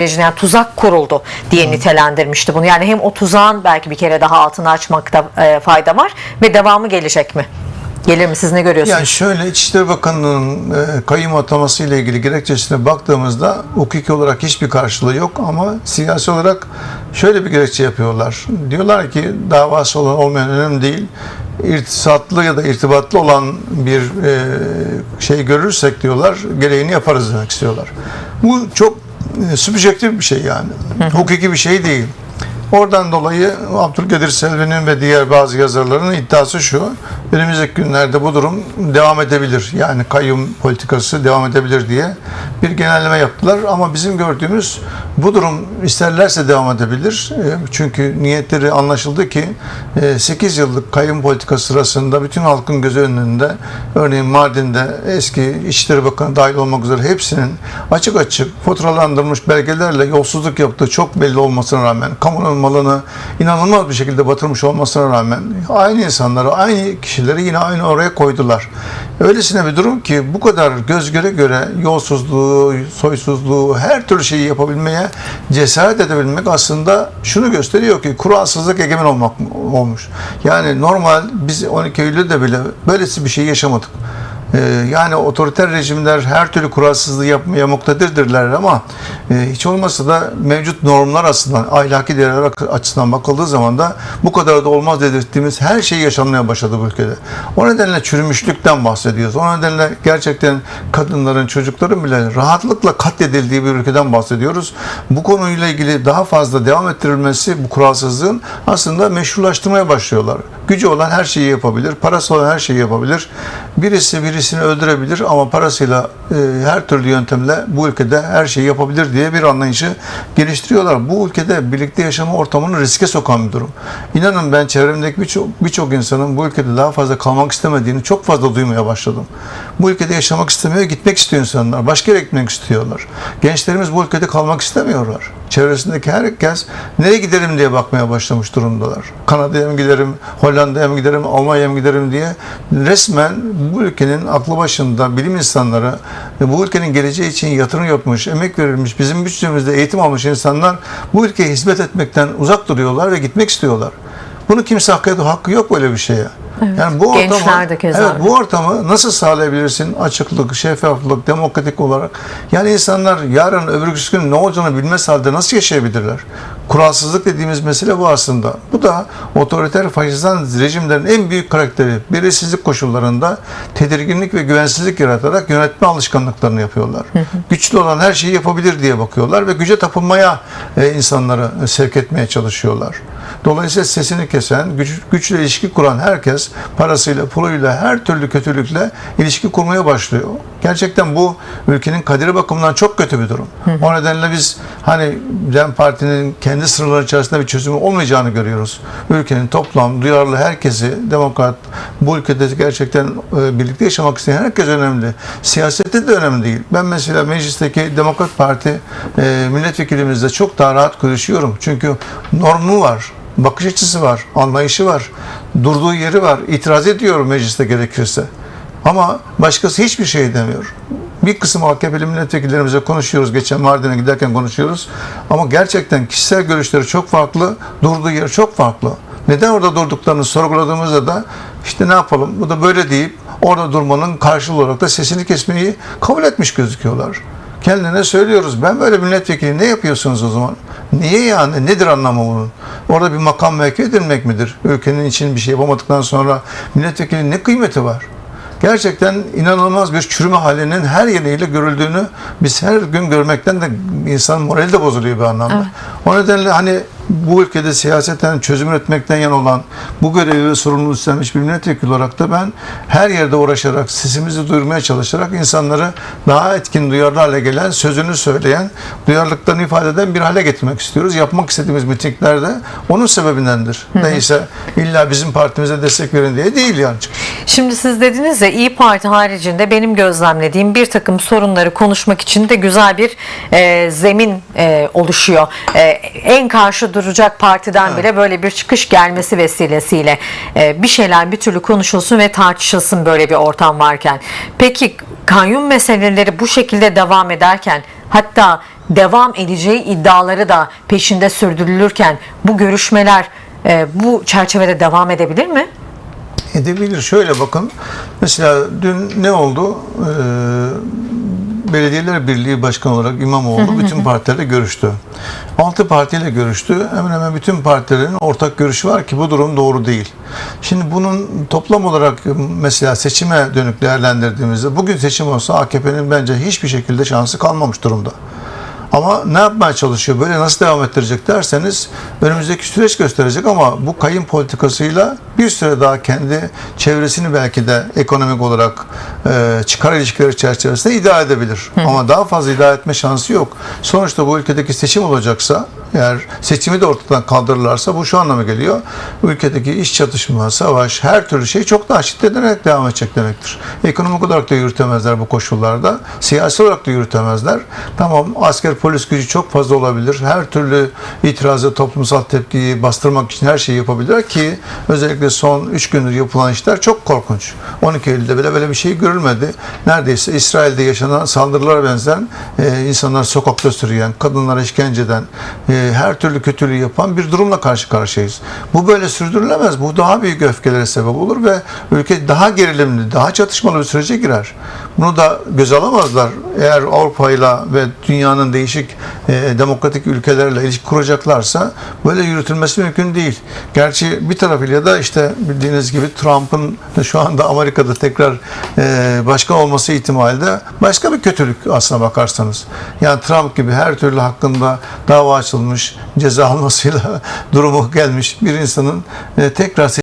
yani tuzak kuruldu diye nitelendirmişti bunu. Yani hem o tuzağın belki bir kere daha altını açmakta e, fayda var ve devamı gelecek mi? Gelir mi? Siz ne görüyorsunuz? Yani şöyle İçişleri Bakanlığı'nın e, kayyum ataması ile ilgili gerekçesine baktığımızda hukuki olarak hiçbir karşılığı yok ama siyasi olarak şöyle bir gerekçe yapıyorlar. Diyorlar ki davası olan olmayan önemli değil. İrtisatlı ya da irtibatlı olan bir e, şey görürsek diyorlar gereğini yaparız demek istiyorlar. Bu çok e, subjektif bir şey yani. Hukuki bir şey değil. Oradan dolayı Abdülkadir Selvi'nin ve diğer bazı yazarların iddiası şu. Önümüzdeki günlerde bu durum devam edebilir. Yani kayyum politikası devam edebilir diye bir genelleme yaptılar. Ama bizim gördüğümüz bu durum isterlerse devam edebilir. E, Çünkü niyetleri anlaşıldı ki 8 yıllık kayyum politikası sırasında bütün halkın gözü önünde örneğin Mardin'de eski İçişleri Bakanı dahil olmak üzere hepsinin açık açık faturalandırılmış belgelerle yolsuzluk yaptığı çok belli olmasına rağmen kamunun malını inanılmaz bir şekilde batırmış olmasına rağmen aynı insanları, aynı kişileri yine aynı oraya koydular. Öylesine bir durum ki bu kadar göz göre göre yolsuzluğu, soysuzluğu, her türlü şeyi yapabilmeye cesaret edebilmek aslında şunu gösteriyor ki kuralsızlık egemen olmak olmuş. Yani normal biz 12 Eylül'de bile böylesi bir şey yaşamadık. Ee, yani otoriter rejimler her türlü kuralsızlığı yapmaya muktedirdirler ama e, hiç olmazsa da mevcut normlar açısından, ahlaki değerler açısından bakıldığı zaman da bu kadar da olmaz dedirttiğimiz her şey yaşanmaya başladı bu ülkede. O nedenle çürümüşlükten bahsediyoruz. O nedenle gerçekten kadınların, çocukların bile rahatlıkla katledildiği bir ülkeden bahsediyoruz. Bu konuyla ilgili daha fazla devam ettirilmesi bu kuralsızlığın aslında meşrulaştırmaya başlıyorlar. Gücü olan her şeyi yapabilir, parası olan her şeyi yapabilir. Birisi birisini öldürebilir ama parasıyla e, her türlü yöntemle bu ülkede her şeyi yapabilir diye bir anlayışı geliştiriyorlar. Bu ülkede birlikte yaşama ortamını riske sokan bir durum. İnanın ben çevremdeki birçok birçok insanın bu ülkede daha fazla kalmak istemediğini çok fazla duymaya başladım. Bu ülkede yaşamak istemiyor, gitmek istiyor insanlar. Başka yere gitmek istiyorlar. Gençlerimiz bu ülkede kalmak istemiyorlar. Çevresindeki herkes nereye giderim diye bakmaya başlamış durumdalar. Kanada'ya mı giderim, Hollanda'ya mı giderim, Almanya'ya mı giderim diye resmen bu ülkenin aklı başında bilim insanları ve bu ülkenin geleceği için yatırım yapmış, emek verilmiş, bizim bütçemizde eğitim almış insanlar bu ülkeye hizmet etmekten uzak duruyorlar ve gitmek istiyorlar. Bunu kimse hak ediyor, hakkı yok böyle bir şeye. Yani bu Gençler ortamı, de keza evet, bu ortamı nasıl sağlayabilirsin? Açıklık, şeffaflık, demokratik olarak. Yani insanlar yarın öbür gün ne olacağını bilmez halde nasıl yaşayabilirler? Kuralsızlık dediğimiz mesele bu aslında. Bu da otoriter faşizan rejimlerin en büyük karakteri. Belirsizlik koşullarında tedirginlik ve güvensizlik yaratarak yönetme alışkanlıklarını yapıyorlar. Güçlü olan her şeyi yapabilir diye bakıyorlar ve güce tapınmaya e, insanları e, sevk etmeye çalışıyorlar. Dolayısıyla sesini kesen, güç, güçle ilişki kuran herkes parasıyla, puluyla, her türlü kötülükle ilişki kurmaya başlıyor. Gerçekten bu ülkenin kaderi bakımından çok kötü bir durum. O nedenle biz hani Dem Parti'nin kendi sınırları içerisinde bir çözümü olmayacağını görüyoruz. Ülkenin toplam, duyarlı herkesi, demokrat, bu ülkede gerçekten e, birlikte yaşamak isteyen herkes önemli. Siyasette de önemli değil. Ben mesela meclisteki Demokrat Parti e, milletvekilimizle çok daha rahat görüşüyorum. Çünkü normu var bakış açısı var, anlayışı var, durduğu yeri var. İtiraz ediyor mecliste gerekirse. Ama başkası hiçbir şey demiyor. Bir kısım AKP'li milletvekillerimize konuşuyoruz. Geçen Mardin'e giderken konuşuyoruz. Ama gerçekten kişisel görüşleri çok farklı, durduğu yer çok farklı. Neden orada durduklarını sorguladığımızda da işte ne yapalım bu da böyle deyip orada durmanın karşılığı olarak da sesini kesmeyi kabul etmiş gözüküyorlar. Kendine söylüyoruz. Ben böyle milletvekili ne yapıyorsunuz o zaman? Niye yani? Nedir anlamı bunun? Orada bir makam mevki edilmek midir? Ülkenin için bir şey yapamadıktan sonra milletvekili ne kıymeti var? Gerçekten inanılmaz bir çürüme halinin her yeriyle görüldüğünü biz her gün görmekten de insan morali de bozuluyor bir anlamda. O nedenle hani bu ülkede siyaseten çözüm üretmekten yan olan bu görevi ve sorumluluğu üstlenmiş bir milletvekili olarak da ben her yerde uğraşarak, sesimizi duyurmaya çalışarak insanları daha etkin, duyarlı hale gelen, sözünü söyleyen, duyarlılıklarını ifade eden bir hale getirmek istiyoruz. Yapmak istediğimiz mitinglerde onun sebebindendir. Neyse illa bizim partimize destek verin diye değil yani. Şimdi siz dediniz ya İyi Parti haricinde benim gözlemlediğim bir takım sorunları konuşmak için de güzel bir e, zemin e, oluşuyor. E, en karşı kaldıracak partiden bile böyle bir çıkış gelmesi vesilesiyle e, bir şeyler bir türlü konuşulsun ve tartışılsın böyle bir ortam varken. Peki kayyum meseleleri bu şekilde devam ederken hatta devam edeceği iddiaları da peşinde sürdürülürken bu görüşmeler e, bu çerçevede devam edebilir mi? Edebilir. Şöyle bakın. Mesela dün ne oldu? Ee, Belediyeler Birliği Başkanı olarak İmamoğlu bütün partilerle görüştü. Altı partiyle görüştü. Hemen hemen bütün partilerin ortak görüşü var ki bu durum doğru değil. Şimdi bunun toplam olarak mesela seçime dönük değerlendirdiğimizde bugün seçim olsa AKP'nin bence hiçbir şekilde şansı kalmamış durumda. Ama ne yapmaya çalışıyor? Böyle nasıl devam ettirecek derseniz önümüzdeki süreç gösterecek ama bu kayın politikasıyla bir süre daha kendi çevresini belki de ekonomik olarak e, çıkar ilişkileri çerçevesinde idare edebilir. Ama daha fazla idare etme şansı yok. Sonuçta bu ülkedeki seçim olacaksa eğer seçimi de ortadan kaldırırlarsa bu şu anlama geliyor. Ülkedeki iş çatışma, savaş, her türlü şey çok daha şiddetlenerek devam edecek demektir. Ekonomik olarak da yürütemezler bu koşullarda. Siyasi olarak da yürütemezler. Tamam asker polis gücü çok fazla olabilir. Her türlü itirazı, toplumsal tepkiyi bastırmak için her şeyi yapabilirler ki özellikle son 3 gündür yapılan işler çok korkunç. 12 Eylül'de bile böyle bir şey görülmedi. Neredeyse İsrail'de yaşanan saldırılara benzeyen e, insanlar sokakta sürüyen, kadınlara işkence eden, e, her türlü kötülüğü yapan bir durumla karşı karşıyayız. Bu böyle sürdürülemez. Bu daha büyük öfkelere sebep olur ve ülke daha gerilimli, daha çatışmalı bir sürece girer. Bunu da göze alamazlar. Eğer Avrupa ile ve dünyanın değişik e, demokratik ülkelerle ilişki kuracaklarsa böyle yürütülmesi mümkün değil. Gerçi bir tarafıyla da işte bildiğiniz gibi Trump'ın şu anda Amerika'da tekrar e, başkan olması ihtimali de başka bir kötülük aslına bakarsanız. Yani Trump gibi her türlü hakkında dava açılmış, ceza almasıyla durumu gelmiş bir insanın e, tekrar